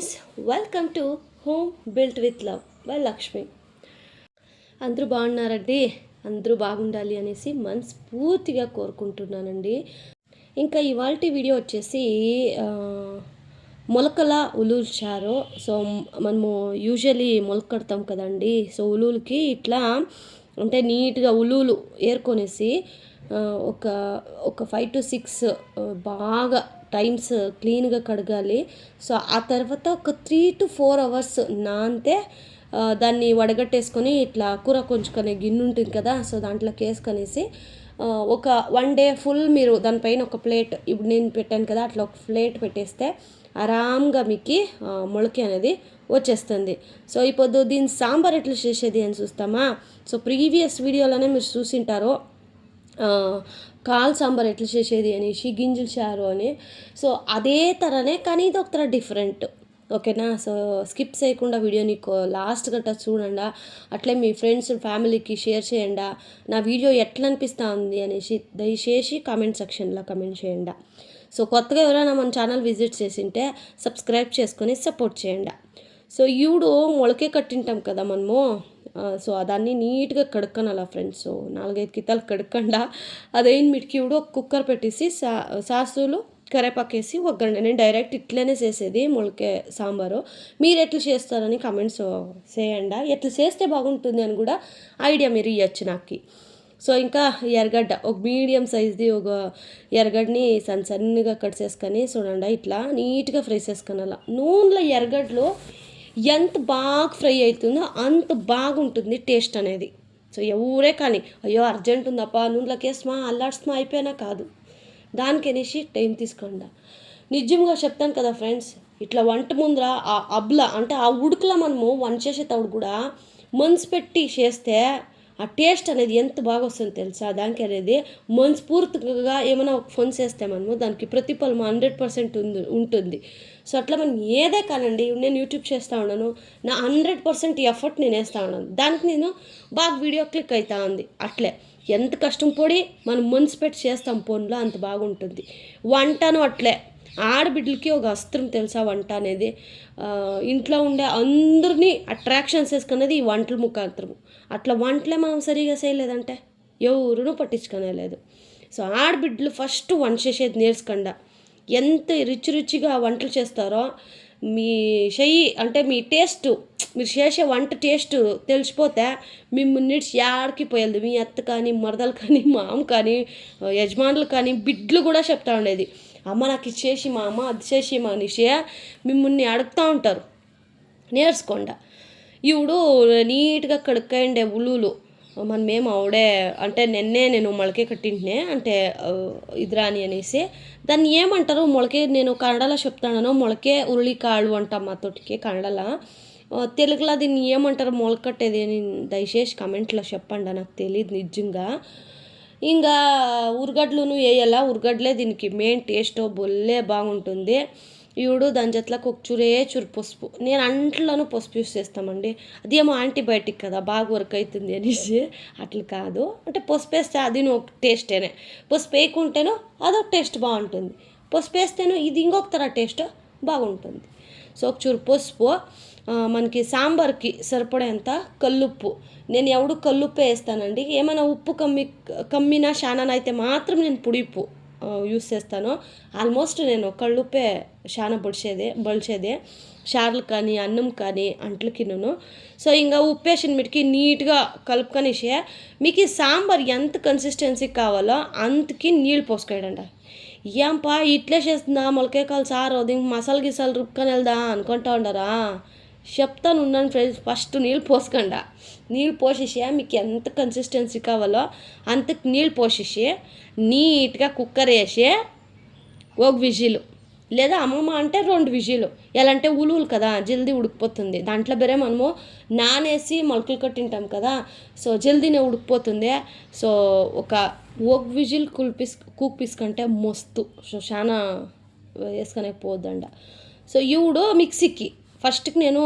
Friends welcome to home built with love by Lakshmi అందరూ బాగున్నారండి? అందరూ బాగుండాలి అనేసి మనస్ఫూర్తిగా కోరుకుంటున్నానండి. ఇంకా ఇవాళ వీడియో వచ్చేసి మొలకల ఉలూలు సో మనము యూజువలీ మొలకడతాం కదండి. సో ఉలూలకి ఇట్లా అంటే నీట్గా ఉలూలు ఏరుకొనేసి ఒక ఒక ఫైవ్ టు సిక్స్ బాగా టైమ్స్ క్లీన్గా కడగాలి. సో ఆ తర్వాత ఒక త్రీ టు ఫోర్ అవర్స్ నా అంతే దాన్ని వడగట్టేసుకొని ఇట్లా కూర కొంచుకునే గిన్నె ఉంటుంది కదా సో దాంట్లోకి వేసుకొనేసి ఒక వన్ డే ఫుల్ మీరు దానిపైన ఒక ప్లేట్ ఇప్పుడు నేను పెట్టాను కదా అట్లా ఒక ప్లేట్ పెట్టేస్తే ఆరామ్గా మీకు ఆ, మొలక అనేది వచ్చేస్తుంది. సో ఇప్పుడు దీని సాంబార్ ఎట్లా చేసేది అని చూస్తామా? సో ప్రీవియస్ వీడియోలోనే మీరు చూసింటారు కాల్ సాంబార్ ఎట్లా చేసేది అనేసి గింజలు చారు అని. సో అదే తరనే కానీ ఇది ఒక డిఫరెంట్. ఓకేనా? సో స్కిప్ చేయకుండా వీడియో నీకు లాస్ట్ గట్ట చూడండి అట్లే మీ ఫ్రెండ్స్ ఫ్యామిలీకి షేర్ చేయండి నా వీడియో ఎట్లా అనిపిస్తూ ఉంది అనేసి దయచేసి కామెంట్ సెక్షన్లో కమెంట్ చేయండి. సో కొత్తగా ఎవరైనా మన ఛానల్ విజిట్ చేసింటే సబ్స్క్రైబ్ చేసుకొని సపోర్ట్ చేయండి. సో ఈవిడు మొలకే కట్టింటాం కదా మనము? సో దాన్ని నీట్గా కడుక్కనాల ఫ్రెండ్స్. సో నాలుగైదు కితాలు కడుక్కండా. అదేం మిటికి ఈవిడు ఒక కుక్కర్ పెట్టేసి సా సాసులు కరేపాకేసి ఒగ్గండి నేను డైరెక్ట్ ఇట్లనే చేసేది మొలకే సాంబారు. మీరు ఎట్లా చేస్తారని కమెంట్స్ చేయండి. ఎట్లా చేస్తే బాగుంటుంది అని కూడా ఐడియా మీరు ఇవ్వచ్చు నాకు. సో ఇంకా ఎర్రగడ్డ ఒక మీడియం సైజ్ది ఒక ఎర్రగడ్డని సన్న సన్నగా కట్ చేసుకొని చూడండి ఇట్లా నీట్గా ఫ్రై చేసుకొని అలా నూనెలో ఎర్రగడ్డలో ఎంత బాగా ఫ్రై అవుతుందో అంత బాగుంటుంది టేస్ట్ అనేది. సో ఎవరే కానీ అయ్యో అర్జెంట్ ఉందప్పా నూనెలకేస్మా అల్లాడ్స్మా అయిపోయినా కాదు. దానికనేసి టైం తీసుకోండి. నిజంగా చెప్తాను కదా ఫ్రెండ్స్ ఇట్లా వంట ముందర ఆ అబ్ల అంటే ఆ ఉడుకులో మనము వంట చేసేటప్పుడు కూడా మనసు పెట్టి చేస్తే ఆ టేస్ట్ అనేది ఎంత బాగా వస్తుందో తెలుసా? దానికి అనేది మనస్ఫూర్తిగా ఏమైనా ఒక ఫోన్ చేస్తే మనము దానికి ప్రతిఫలం హండ్రెడ్ పర్సెంట్ ఉంది ఉంటుంది. సో అట్లా మనం ఏదే కానండి నేను యూట్యూబ్ చేస్తూ ఉన్నాను నా హండ్రెడ్ పర్సెంట్ ఎఫర్ట్ నేను వేస్తూ ఉన్నాను. దానికి నేను బాగా వీడియో క్లిక్ అవుతా ఉంది. అట్లే. ఎంత కష్టం పడి మనం మనసు పెట్టి చేస్తాం ఫోన్లో అంత బాగుంటుంది. వంటను అట్లే. ఆడబిడ్డలకి ఒక అస్త్రం తెలుసా వంట అనేది? ఇంట్లో ఉండే అందరినీ అట్రాక్షన్స్ వేసుకునేది ఈ వంటల ముఖాంతరము. అట్లా వంటలే మనం సరిగా చేయలేదంటే? ఎవరునూ పట్టించుకునే లేదు సో ఆడబిడ్డలు ఫస్ట్ వంట చేసేది నేర్చుకుండా. ఎంత రుచి రుచిగా వంటలు చేస్తారో మీ చెయ్యి అంటే మీ టేస్ట్ మీరు చేసే వంట టేస్ట్ తెలిసిపోతే మిమ్మల్ని నిడిచి యాడికి పోయేది. మీ అత్త కానీ మరదలు కానీ మామ కానీ యజమానులు కానీ బిడ్లు కూడా చెప్తా ఉండేది. అమ్మ నాకు ఇది చేసి మా అమ్మ అది చేసి మా నిషయ మిమ్మల్ని అడుగుతూ ఉంటారు. నేర్చుకోండి. ఇవుడు నీట్గా కడుక్కండే ఉలులు. మనమేం ఆవిడే అంటే నిన్నే నేను మొలకే కట్టింటినే అంటే ఆ, ఇదిరాని అనేసి. దాన్ని ఏమంటారు? మొలకే నేను కన్నడలో చెప్తాను మొలకే ఉరుళికాళ్ళు అంటాం మా తోటికి కన్నడలో. తెలుగులో దీన్ని ఏమంటారు? మొలకట్టేది అని దయచేసి కమెంట్లో చెప్పండి నాకు తెలియదు నిజంగా. ఇంకా ఉరగడ్లను వేయాల? ఉరగడ్లే దీనికి మెయిన్ టేస్ట్ బొల్లే బాగుంటుంది. ఈవిడు దాని జట్లకు ఒక చురే చురు పసుపు నేను అంట్లోనూ పసుపు యూస్ చేస్తామండి. అదేమో యాంటీబయాటిక్ కదా బాగా వర్క్ అవుతుంది అనేసి. అట్లా కాదు. అంటే పసుపు వేస్తే అది ఒక టేస్టేనే పసుపు వేయకుంటేనో అదొక టేస్ట్ బాగుంటుంది. పసుపు వేస్తేనో ఇది ఇంకొక తర టేస్ట్ బాగుంటుంది. సో ఒక చురు పసుపు మనకి సాంబార్కి సరిపడేంత కల్లుప్పు. నేను ఎవడు కల్లుప్పే వేస్తానండి? ఏమైనా ఉప్పు కమ్మి కమ్మినా శానానైతే మాత్రం నేను పుడిప్పు యూస్ చేస్తాను. ఆల్మోస్ట్ నేను కళ్ళుప్పే చాలా బడిచేదే బలిచేదే. షార్లు కానీ అన్నం కానీ అంట్లకిను సో ఇంకా ఉప్పేసిన మీటికి నీట్గా కలుపుకొనేసి. మీకు ఈ సాంబార్ ఎంత కన్సిస్టెన్సీ కావాలో అంతకి నీళ్ళు పోసుకోయడండి ఏంపా ఇట్లే చేస్తుందా మొలకే కాలు సారు దీనికి మసాలా గిసాలు రుబ్బుకొని వెళ్దా అనుకుంటా ఉండరా? చెప్తాను ఉన్నాను ఫ్రెండ్స్ ఫస్ట్ నీళ్ళు పోసుకోండి. నీళ్ళు పోసేసి మీకు ఎంత కన్సిస్టెన్సీ కావాలో అంతకు నీళ్ళు పోసేసి నీట్గా కుక్కర్ వేసి ఒక విజిల్. లేదా అమ్మమ్మ అంటే రెండు విజిలు. ఎలా అంటే ఉలువులు కదా జల్దీ ఉడికిపోతుంది. దాంట్లో బెరే మనము నానేసి మొలకలు కట్టింటాం కదా సో జల్దీనే ఉడికిపోతుంది. సో ఒక ఒక విజిల్ కుల్పిస్ కూక్ మస్తు. సో చాలా వేసుకొని పోద్దండ సో ఇవుడు మిక్సీకి. ఫస్ట్కి నేను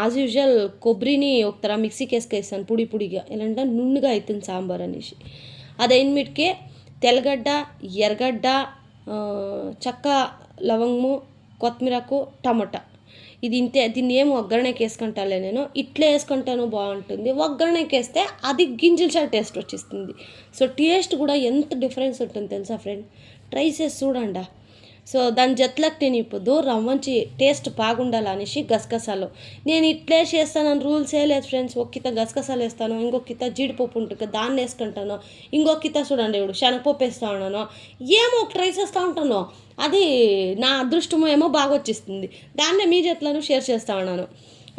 యాజ్ యూజువల్ కొబ్బరిని ఒక తర మిక్సీకి వేసుకేస్తాను పొడి పొడిగా. ఎలా అంటే అవుతుంది సాంబార్ అనేసి. అదైనమిటికి తెల్లగడ్డ ఎర్రగడ్డ చక్క లవంగము కొత్తిమీరకు టమాటా. ఇది ఇంతే దీన్ని ఏం ఒగ్గరణకి వేసుకుంటాలే నేను. ఇట్లా వేసుకుంటాను బాగుంటుంది. ఒగ్గరణకి వేస్తే అది గింజల చా టేస్ట్ వచ్చేస్తుంది. సో టేస్ట్ కూడా ఎంత డిఫరెన్స్ ఉంటుంది తెలుసా ఫ్రెండ్? ట్రై చేసి చూడండి. సో దాని జత్లకు నేను ఇప్పుడు రవ్వంచి టేస్ట్ బాగుండాలనేసి గసగసాలు. నేను ఇట్లే చేస్తానని రూల్స్ లేదు ఫ్రెండ్స్. ఒక్కిత గసగసాలు వేస్తాను ఇంకొకిత జీడిపప్పు ఉంటుంది దాన్ని వేసుకుంటాను. ఇంకొకిత చూడండి ఇప్పుడు శనగపప్పు వేస్తా ఉన్నాను. ఏమో ఒక ట్రై చేస్తూ ఉంటాను. అది నా అదృష్టమో ఏమో బాగా వచ్చేస్తుంది. దాన్నే మీ జట్లను షేర్ చేస్తూ ఉన్నాను.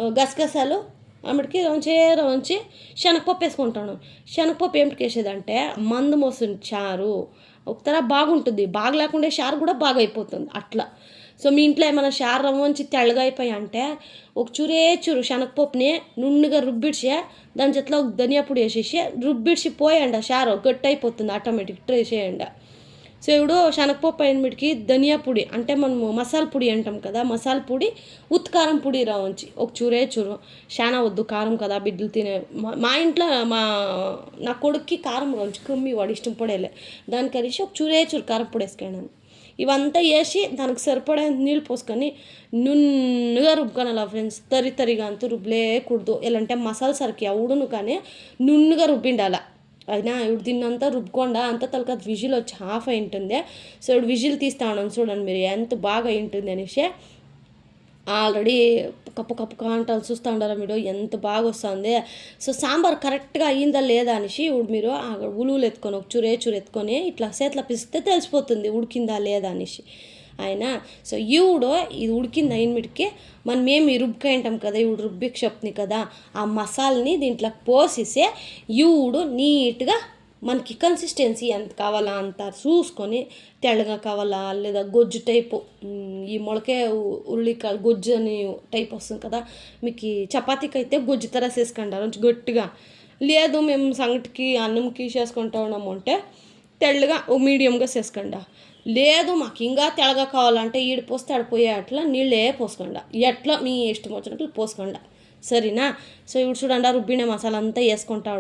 గసగసాలు ఆమెడికి రొంచే రొంచి శనగపప్పు వేసుకుంటాను. శనగపప్పు ఏమిటికి వేసేదంటే మందు మోసిన చారు. ఒకతర బాగుంటుంది. బాగా లేకుండా షార్ కూడా బాగా అయిపోతుంది అట్లా. సో మీ ఇంట్లో ఏమైనా షార్ రవ్వంచి తెల్లగా అయిపోయి అంటే ఒక చూరే చూరు శనగపప్పుని నున్నగా రుబ్బిడిచి దాని చేతిలో ఒక ధనియా పొడి వేసేసి రుబ్బిడిచి పోయండి ఆ షారు. గట్టి అయిపోతుంది ఆటోమేటిక్ ట్రై చేయండి. సో ఇప్పుడు శనగపప్పు అయినమిటికి ధనియా పొడి అంటే మనము మసాలా పొడి అంటాం కదా మసాలా పొడి ఉత్కారం పొడి రావచ్చు ఒక చూరే చూరు. శానా వద్దు కారం కదా బిడ్డలు తినే మా- మా ఇంట్లో మా నా కొడుక్కి కారం రావచ్చు కమ్మి వాడు ఇష్టం పడేలే. దానికి కలిసి ఒక చూరే చూరు కారం పొడి వేసుకున్నాను. ఇవంతా వేసి దానికి సరిపడే నీళ్ళు పోసుకొని నున్నుగా రుబ్బుకోనాలి ఫ్రెండ్స్. తరి తరిగా అంతా రుబ్బలేకూడదు. ఎలా అంటే మసాలా సరికి అవుడును కానీ నున్నుగా రుబ్బిండాలా. అయినా ఇప్పుడు దీన్నంతా రుబ్బకుండా అంత తలక విజిల్ వచ్చి హాఫ్ అయి ఉంటుంది సో ఇప్పుడు విజిల్ తీస్తా ఉన్నాను చూడండి మీరు ఎంత బాగా అయి ఉంటుంది అనేసి. ఆల్రెడీ కప్పు కప్పు కాంటాలు చూస్తూ ఉండాలి మీరు ఎంత బాగా వస్తుంది. సో సాంబార్ కరెక్ట్గా అయ్యిందా లేదా అనేసి ఇప్పుడు మీరు ఆ ఉలువులు ఎత్తుకొని ఒక చురే చూరు ఎత్తుకొని ఇట్లా చేతిలో పిసిస్తే తెలిసిపోతుంది ఉడికిందా లేదా అనేసి. ఆయన సో ఈవిడ ఇది ఉడికింది అయినమిటికి మనం ఏమి రుబ్బుకుంటాం కదా ఈవిడ రుబ్బికి చెప్తుంది కదా ఆ మసాలని దీంట్లో పోసేసి ఈవిడు నీట్గా మనకి కన్సిస్టెన్సీ ఎంత కావాలా అంత చూసుకొని తెల్లగా కావాలా లేదా గొజ్జు టైపు ఈ మొలకే ఉల్లికాయ గొజ్జు అని టైప్ వస్తుంది కదా మీకు చపాతీకి అయితే గొజ్జు తర చేసుకుంటారు కొంచెం గట్టిగా. లేదు మేము సంగటికి అన్నంకి చేసుకుంటా ఉన్నాము అంటే తెల్లగా ఓ మీడియంగా చేసుకోండి లేదు మాకు ఇంకా తెల్లగా కావాలంటే ఈడు పోస్తే ఆడిపోయే అట్లా నీళ్ళే పోసుకోండి. ఎట్లా మీ ఇష్టం వచ్చినట్లు పోసుకోండా. సరేనా? సో ఇప్పుడు చూడండి ఆ రుబ్బిన మసాలా అంతా వేసుకుంటా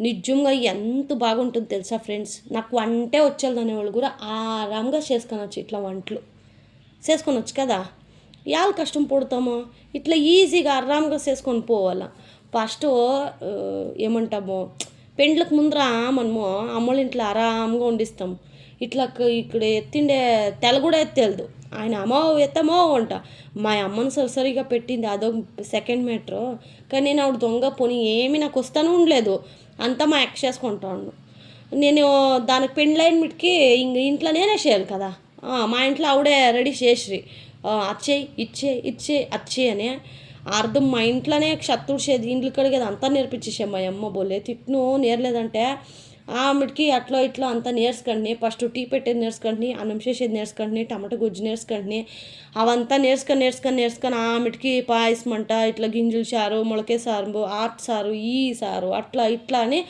నిజంగా ఎంత బాగుంటుంది తెలుసా ఫ్రెండ్స్? నాకు వంటే వచ్చేది అనేవాళ్ళు కూడా ఆరాంగా చేసుకొనొచ్చు ఇట్లా వంటలు. చేసుకొనొచ్చు కదా? యాళ్ళ కష్టం పడతామో? ఇట్లా ఈజీగా ఆరాంగా చేసుకొని పోవాలా. ఫస్ట్ ఏమంటాము? పెండ్లకు ముందర మనము అమ్మోళ్ళ ఇంట్లో ఆరాంగా వండిస్తాం. ఇట్లా ఇక్కడ ఎత్తిండే తెల కూడా ఎత్తేలదు ఆయన అమ్మో ఎత్తమో అంట. మా అమ్మను సరిసరిగా పెట్టింది అదో సెకండ్ మీటరు కానీ నేను ఆవిడ దొంగ పోనీ ఏమీ నాకు వస్తాను ఉండలేదు. అంతా మా యాక్ట్ చేసుకుంటాను నేను దానికి పెండ్లైన్ మిట్కి ఇంక ఇంట్లో నేనే చేయాలి కదా. మా ఇంట్లో ఆవిడే రెడీ చేసి అచ్చేయి ఇచ్చే ఇచ్చే అచ్చే అని. అర్థం మా ఇంట్లోనే షత్తుడిసేది ఇండ్లు కడిగేది అంతా నేర్పించేసే మా అమ్మ బోలే. తిట్టును నేర్లేదంటే ఆమెకి అట్లా ఇట్లా అంతా నేర్చుకోండి. ఫస్ట్ టీ పెట్టేది నేర్చుకోండి అన్నం చేసేది నేర్చుకోండి టమాటా గుజ్జు నేర్చుకోండి. అవంతా నేర్చుకొని నేర్చుకొని నేర్చుకొని ఆమెకి పాయసం అంట ఇట్లా గింజలు సారు మొలకే సారు ఆట్ సారు ఈ సారు అట్లా ఇట్లా అని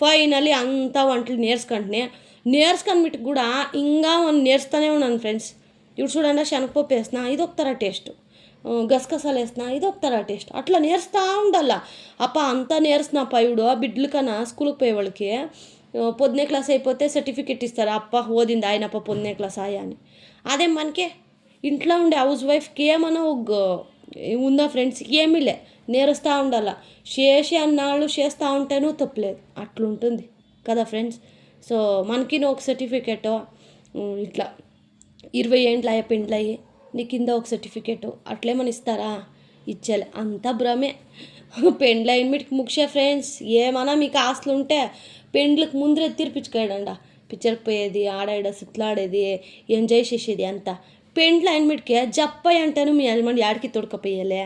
ఫైనలీ అంతా వంటలు నేర్చుకుంటున్నాయి నేర్చుకొని మీకు కూడా ఇంకా మనం నేర్చుతూనే ఉన్నాను ఫ్రెండ్స్. ఇప్పుడు చూడండి శనగపప్పు వేసిన ఇది ఒకతర టేస్ట్. గసగసాలు వేసిన ఇది ఒకతర టేస్ట్. అట్లా నేర్చుతూ ఉండాల. అప్ప అంతా నేర్చిన పైడు ఆ బిడ్డల కన్నా స్కూల్కి పోయే వాళ్ళకి. పొద్దునే క్లాస్ అయిపోతే సర్టిఫికెట్ ఇస్తారు. అప్ప ఓదింది ఆయన అప్ప పొద్దునే క్లాస్ ఆయా అని. అదే మనకే ఇంట్లో ఉండే హౌస్ వైఫ్కి ఏమన్నా ఉందా ఫ్రెండ్స్? ఏమీ లే. నేరుస్తూ ఉండాల. చేసి అన్నాళ్ళు చేస్తూ ఉంటేనూ తప్పలేదు. అట్లుంటుంది కదా ఫ్రెండ్స్. సో మనకి ఒక సర్టిఫికెట్ ఇట్లా ఇరవై ఏండ్లు అయ్యే పెండ్లయ్యి నీ కింద ఒక సర్టిఫికెట్ అట్లేమని ఇస్తారా? ఇచ్చేలే. అంతా భ్రమే. పెండ్లు మీటికి ముఖ్య ఫ్రెండ్స్. ఏమన్నా మీకు ఆస్తులు ఉంటే పెండ్లకు ముందరే తీర్పించుకోయడండ పిక్చర్కి పోయేది ఆడాడ సుట్లాడేది ఎంజాయ్ చేసేది అంతా. పెండ్లు అయిన మీటికి జప్పయ్య అంటాను మీ యజమాని యాడికి తొడకపోయేలే.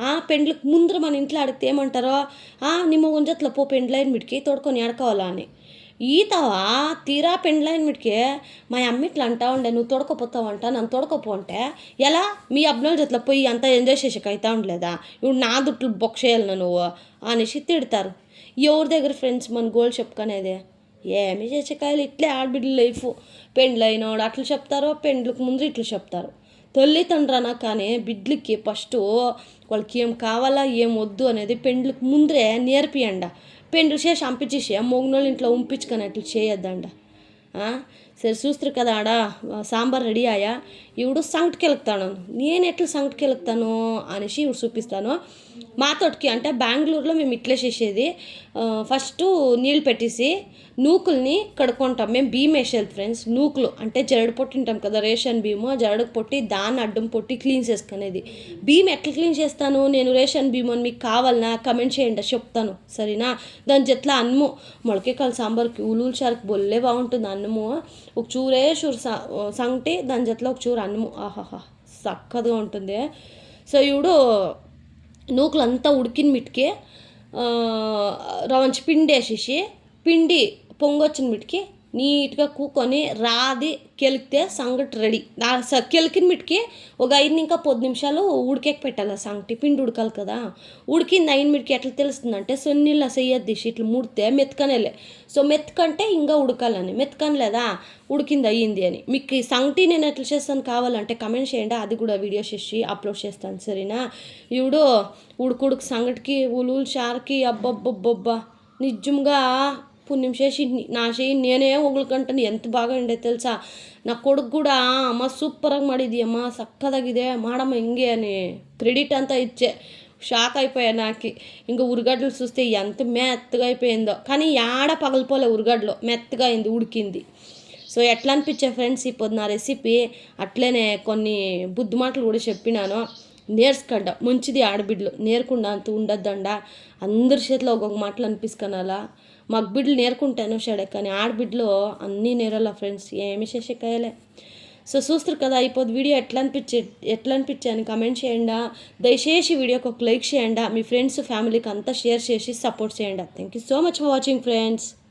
ఆ పెండ్లకు ముందర మన ఇంట్లో అడిగితే ఏమంటారో ఆ నిమ్మ ఉంజట్లో పో పెండ్లు అయిన మీటికి తోడుకొని ఆడుకోవాలా అని. ఈతవా తీరా పెండ్లైన్ మీటికి మా అమ్మ ఇట్లా అంటా ఉండే నువ్వు తొడకపోతావంట నన్ను తొడకపో అంటే ఎలా? మీ అబ్బాయిల జట్లో పోయి అంతా ఎంజాయ్ చేసేకి అవుతా ఉండలేదా? ఇప్పుడు నా దుట్లు బొక్ చేయాలి నువ్వు అనేసి తిడతారు. ఎవరి దగ్గర ఫ్రెండ్స్ మన గోల్ చెప్పుకునేదే? ఏమి చేసేకాయలు? ఇట్లే ఆడబిడ్డ లైఫ్ పెండ్లైనోడు అట్లా చెప్తారో పెండ్లకు ముందు ఇట్లా చెప్తారు. తల్లిదండ్రనా కానీ బిడ్లకి ఫస్ట్ వాళ్ళకి ఏం కావాలా ఏం వద్దు అనేది పెండ్లకు ముందరే నేర్పియండ. పెండ్లు చేసి అంపించేసి మొగ్నోళ్ళ ఇంట్లో ఉంపించుకొని అట్లా చేయొద్దండ. ఆ? సరే చూస్తారు కదా ఆడ సాంబార్ రెడీ అయ్యా. ఇవిడు సంగటికి నేను ఎట్లా సంగటికి అనేసి ఇవి చూపిస్తాను. మా తోటికి అంటే బెంగళూరులో మేము ఇట్లా చేసేది. ఫస్ట్ నీళ్ళు పెట్టేసి నూకుల్ని కడుక్కుంటాం. మేము భీమ్ వేసేది ఫ్రెండ్స్ నూకులు. అంటే జరడు పొట్టి ఉంటాం కదా రేషన్ భీము. జరడు పొట్టి దాన్ని అడ్డం పొట్టి క్లీన్ చేసుకునేది. భీమ్ ఎట్లా క్లీన్ చేస్తాను? నేను రేషన్ బియ్యం అని మీకు కావాలనా? కమెంట్ చేయండి చెప్తాను. సరేనా? దాని జట్ల అన్నము. మొలకేకాల సాంబార్కి ఉలూలు చారుకి బొల్లే బాగుంటుంది అన్నము. ఒక చూరే చూరు సంగటి దాని జతలో ఒక చూరు అన్నము. ఆహాహా చక్కగా ఉంటుంది. సో ఇవిడు నూకలు అంతా ఉడికిన మిటికి రవంచి పిండి వేసేసి పిండి పొంగొచ్చిన మిటికి నీట్గా కూకొని రాది కెలికితే సంగటి రెడీ. ఆ స- కెలికిన మిటికి ఒక ఐదు ఇంకా పది నిమిషాలు ఉడికేకి పెట్టాలి ఆ సంగటి పిండి ఉడకాలి కదా. ఉడికింది అయిన మిట్కి ఎట్లా తెలుస్తుందంటే సొన్నీళ్ళ సెయ్యద్దు ఇట్లా ముడితే మెత్తకనేలే సో మెత్తకంటే ఇంకా ఉడకాలని. మెత్తకని లేదా? ఉడికింది అయ్యింది అని. మీకు ఈ సంగటి నేను ఎట్లా చేస్తాను కావాలంటే కమెంట్ చేయండి. అది కూడా వీడియో చేసి అప్లోడ్ చేస్తాను సరేనా? ఇవిడు ఉడుకుడుకు సంగటికి ఉలువులు చారుకి అబ్బబ్బబ్బబ్బా. నిజంగా పుణ్యం చేసి నా చేయి నేనే ఒగులుకంటాను ఎంత బాగా ఉండే తెలుసా? నా కొడుకు కూడా అమ్మ సూపర్గా ಮಾಡಿದ್ಯಮ್ಮ ಸಕ್ಕದಾಗಿದೆ మాడమ్మా ఇంగే అని క్రెడిట్ అంతా ఇచ్చే. షాక్ అయిపోయా నాకు. ఇంకా ఉరిగడ్డలు చూస్తే ఎంత మెత్తగా అయిపోయిందో. కానీ యాడ పగలిపోలే ఉరిగడ్డలో. మెత్తగా అయింది ఉడికింది. సో ఎట్లా అనిపించే ఫ్రెండ్స్ ఇప్పుడు నా రెసిపీ? అట్లనే కొన్ని బుద్ధి మాటలు కూడా చెప్పినాను. నేర్చుకండ మంచిది ఆడబిడ్లు నేర్కుండా అంత ఉండద్దండ? అందరి చేతిలో ఒక్కొక్క మాటలు అనిపిస్తాను అనిపిసుకనాలా మగబిడ్డలు నేర్కుంటాను షడే కానీ ఆడబిడ్డలు అన్నీ నేరాల ఫ్రెండ్స్ ఏమి చేసేకాయలే సో చూస్తారు కదా అయిపోద్ది వీడియో ఎట్లా అనిపించే ఎట్లా అనిపించాను కమెంట్ చేయండి. దయచేసి వీడియోకి ఒక లైక్ చేయండి. మీ ఫ్రెండ్స్ ఫ్యామిలీకి అంతా షేర్ చేసి సపోర్ట్ చేయండి. Thank you so much for watching friends